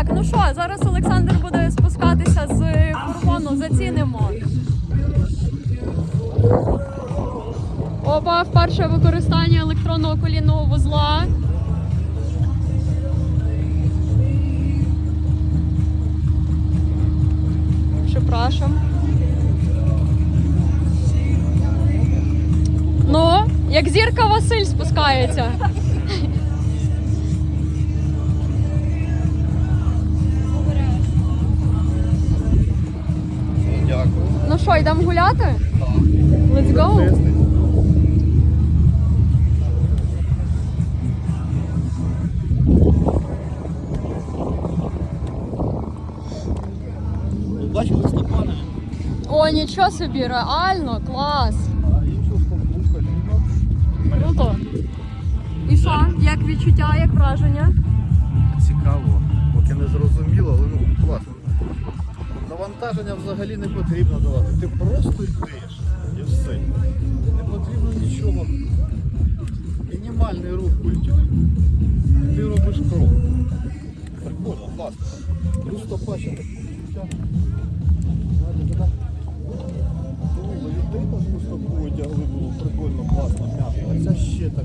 Так, ну що, зараз Олександр буде спускатися з фургону, зацінимо. Опа, вперше використання електронного колінного вузла. Przepraszam. Ну, як зірка Василь спускається. Що, йдемо гуляти? Let's go. Бачив листопада? О, нічого собі, реально, клас. Круто. І що, як відчуття, як враження? Цікаво, поки не зрозуміло, але ну класно. Навантаження взагалі не потрібно давати. Ти просто йдеш і все. Не потрібно нічого. Мінімальний рух культур. І ти робиш крок. Прикольно, класно. Плюс стопа ще так коли людей так стопу одягли, було прикольно, класно, м'яко. А ця ще так